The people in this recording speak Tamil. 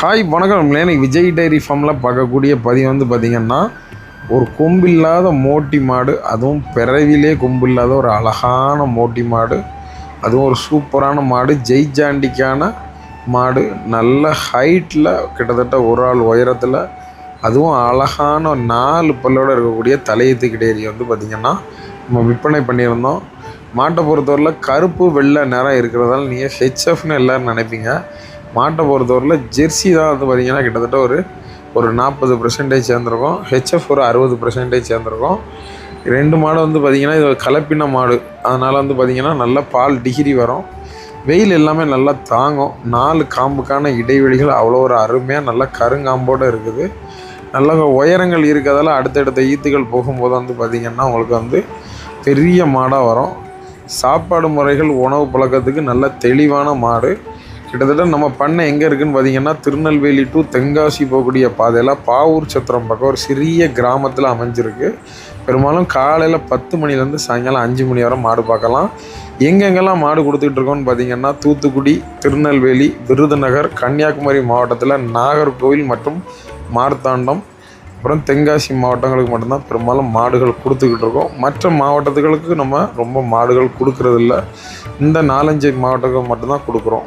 ஹாய் வணக்கம். இல்லை விஜய் டைரி ஃபார்மில் பார்க்கக்கூடிய பதிவு வந்து பார்த்திங்கன்னா ஒரு கொம்பில்லாத மோட்டி மாடு அதுவும் பிறவிலே கொம்பில்லாத ஒரு அழகான மோட்டி மாடு அதுவும் ஒரு சூப்பரான மாடு ஜெய்ஜாண்டிக்கான மாடு நல்ல ஹைட்டில் கிட்டத்தட்ட ஒரு ஆள் உயரத்தில் அதுவும் அழகான நாலு பல்லோடு இருக்கக்கூடிய தலையத்து வந்து பார்த்திங்கன்னா நம்ம விற்பனை பண்ணியிருந்தோம். மாட்டை பொறுத்தவரையில் கருப்பு வெள்ளை நிறம் இருக்கிறதால நீங்கள் ஹெச்எஃப்னு எல்லோரும் நினைப்பீங்க. மாட்டை பொறுத்தவரையில் ஜெர்சி தான் வந்து பார்த்திங்கன்னா கிட்டத்தட்ட ஒரு ஒரு நாற்பது பர்சன்டேஜ் சேர்ந்துருக்கும். ஹெச்எஃப் ஒரு அறுபது பர்சன்டேஜ் சேர்ந்துருக்கும். ரெண்டு மாடு வந்து பார்த்திங்கன்னா இது கலப்பின மாடு. அதனால் வந்து பார்த்திங்கன்னா நல்ல பால் டிகிரி வரும். வெயில் எல்லாமே நல்லா தாங்கும். நாலு காம்புக்கான இடைவெளிகள் அவ்வளோ ஒரு அருமையாக நல்லா கருங்காம்போடு இருக்குது. நல்ல உயரங்கள் இருக்கிறதால அடுத்தடுத்த ஈத்துகள் போகும்போது வந்து பார்த்திங்கன்னா உங்களுக்கு வந்து பெரிய மாடாக வரும். சாப்பாடு முறைகள் உணவு பழக்கத்துக்கு நல்ல தெளிவான மாடு. கிட்டத்தட்ட நம்ம பண்ணை எங்கே இருக்குதுன்னு பார்த்தீங்கன்னா திருநெல்வேலி டு தென்காசி போகக்கூடிய பாதையில் பாவூர் சத்திரம் பக்கம் ஒரு சிறிய கிராமத்தில் அமைஞ்சிருக்கு. பெரும்பாலும் காலையில் பத்து மணிலேருந்து சாயங்காலம் அஞ்சு மணி வரை மாடு பார்க்கலாம். எங்கெங்கெல்லாம் மாடு கொடுத்துக்கிட்டு இருக்கோம்னு பார்த்தீங்கன்னா தூத்துக்குடி திருநெல்வேலி விருதுநகர் கன்னியாகுமரி மாவட்டத்தில் நாகர்கோவில் மற்றும் மார்த்தாண்டம் அப்புறம் தென்காசி மாவட்டங்களுக்கு மட்டும்தான் பெரும்பாலும் மாடுகள் கொடுத்துக்கிட்டு இருக்கோம். மற்ற மாவட்டத்துகளுக்கு நம்ம ரொம்ப மாடுகள் கொடுக்கறதில்ல. இந்த நாலஞ்சு மாவட்டங்கள் மட்டும்தான் கொடுக்குறோம்.